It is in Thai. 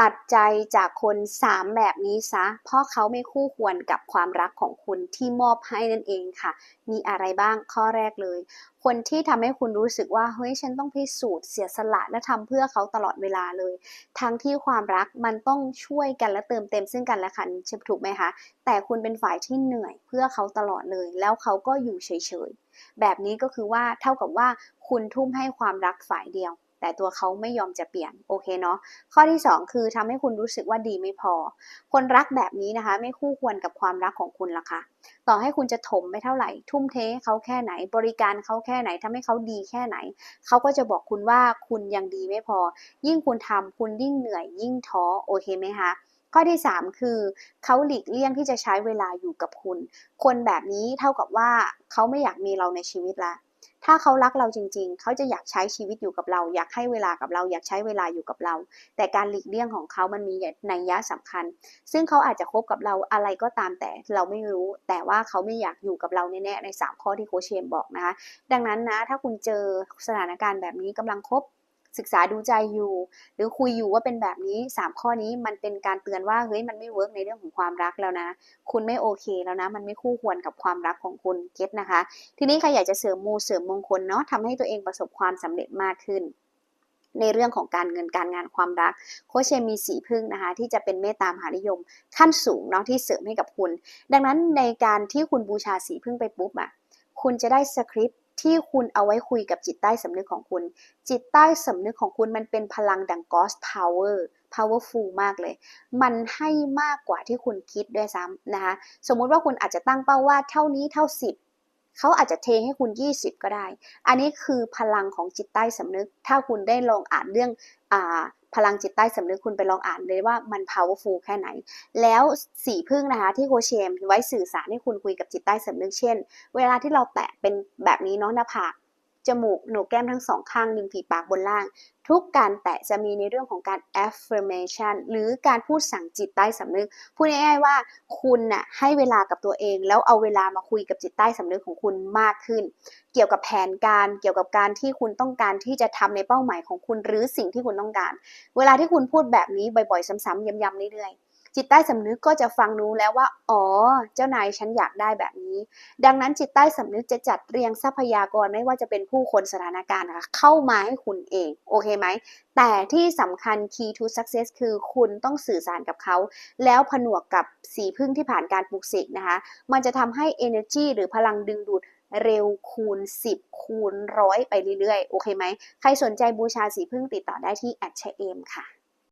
ตัดใจจากคน3แบบนี้ซะ เพราะเขาไม่คู่ควรกับความรักของคุณที่มอบให้นั่นเองค่ะ มีอะไรบ้างข้อแรกเลย คนที่ทำให้คุณรู้สึกว่าเฮ้ยฉันต้องพิสูจน์เสียสละและทำเพื่อเขาตลอดเวลาเลย ทั้งที่ความรักมันต้องช่วยกันและเติมเต็มซึ่งกันและกันใช่ถูกไหมคะ แต่คุณเป็นฝ่ายที่เหนื่อยเพื่อเขาตลอดเลย แล้วเขาก็อยู่เฉยๆ แบบนี้ก็คือว่าเท่ากับว่าคุณทุ่มให้ความรักฝ่ายเดียว แต่ตัวเขาไม่ยอมจะเปลี่ยน โอเคเนาะ ข้อที่ 2 คือทำให้คุณรู้สึกว่าดีไม่พอ คนรักแบบนี้นะคะ ไม่คู่ควรกับความรักของคุณละค่ะ ต่อให้คุณจะถมไปเท่าไหร่ ทุ่มเทเขาแค่ไหน บริการเขาแค่ไหนทำให้เขาดีแค่ไหน เขาก็จะบอกคุณว่าคุณยังดีไม่พอ ยิ่งคุณทำคุณยิ่งเหนื่อย ยิ่งท้อ โอเคไหมคะข้อที่ 3 คือเขาหลีกเลี่ยงที่จะใช้เวลาอยู่กับคุณ คนแบบนี้เท่ากับว่าเขาไม่อยากมีเราในชีวิตละ ถ้าเขารักเราจริง ๆ เขาจะอยากใช้ชีวิตอยู่กับเรา อยากให้เวลากับเรา อยากใช้เวลาอยู่กับเรา แต่การหลีกเลี่ยงของเขามันมีนัยยะสำคัญ ซึ่งเขาอาจจะคบกับเราอะไรก็ตามแต่เราไม่รู้ แต่ว่าเขาไม่อยากอยู่กับเราแน่ๆใน 3 ข้อที่โคเชมบอกนะคะ ดังนั้นนะ ถ้าคุณเจอสถานการณ์แบบนี้กำลังคบ ศึกษาดูใจอยู่ หรือคุยอยู่ว่าเป็นแบบนี้ 3 ข้อนี้มันเป็นการเตือนว่าเฮ้ยมันไม่เวิร์กในเรื่องของความรักแล้วนะ คุณไม่โอเคแล้วนะ มันไม่คู่ควรกับความรักของคุณเก็ตนะคะ ทีนี้ใครอยากจะเสริมมูเสริมมงคลเนาะทำให้ตัวเองประสบความสำเร็จมากขึ้นในเรื่องของการเงินการงานความรัก โคชเชมีสีพึ่งนะคะ ที่จะเป็นเมตตามหานิยม ขั้นสูงเนาะที่เสริมให้กับคุณ ดังนั้นในการที่คุณบูชาสีพึ่งไปปุ๊บอะคุณจะได้สคริปต์ ที่คุณเอาไว้คุยกับจิตใต้สำนึกของคุณ จิตใต้สำนึกของคุณมันเป็นพลังดัง Ghost Power powerful มากเลย มันให้มากกว่าที่คุณคิดด้วยซ้ำนะคะ สมมุติว่าคุณอาจจะตั้งเป้าว่าเท่านี้เท่า 10 เขาอาจจะเทให้คุณ 20 ก็ได้ อันนี้คือพลังของจิตใต้สำนึก ถ้าคุณได้ลองอ่านเรื่องอพลังจิตใต้สำนึกคุณไปลองอ่านเลยว่ามัน powerful แค่ไหน แล้วสีพึ่งนะคะที่โคเชมไว้สื่อสารให้คุณคุยกับจิตใต้สำนึกเช่น เวลาที่เราแตะเป็นแบบนี้เนาะหน้าผาก จมูกโหนกแก้มทั้งสองข้างริมฝีปากบนล่าง ทุกการแตะจะมีในเรื่องของการ affirmation หรือการพูดสั่งจิตใต้สำนึก พูดง่ายๆว่าคุณน่ะให้เวลากับตัวเอง แล้วเอาเวลามาคุยกับจิตใต้สำนึกของคุณมากขึ้น เกี่ยวกับแผนการเกี่ยวกับการที่คุณต้องการที่จะทำในเป้าหมายของคุณหรือสิ่งที่คุณต้องการ เวลาที่คุณพูดแบบนี้บ่อยๆ ซ้ำๆย้ำๆเรื่อยๆ จิตใต้สำนึกก็จะฟังรู้แล้วว่า อ๋อ เจ้านายฉันอยากได้แบบนี้ ดังนั้นจิตใต้สำนึกจะจัดเรียงทรัพยากรไม่ว่าจะเป็นผู้คนสถานการณ์นะคะเข้ามาให้คุณเอง โอเคไหม แต่ที่สำคัญ key to success คือคุณต้องสื่อสารกับเขา แล้วผนวกกับสีพึ่งที่ผ่านการปลูกเสกนะคะ มันจะทำให้ energy หรือพลังดึงดูดเร็วคูณ 10 คูณร้อยไปเรื่อยๆ โอเคไหม ใครสนใจบูชาสีพึ่งติดต่อได้ที่แอดชเอมค่ะ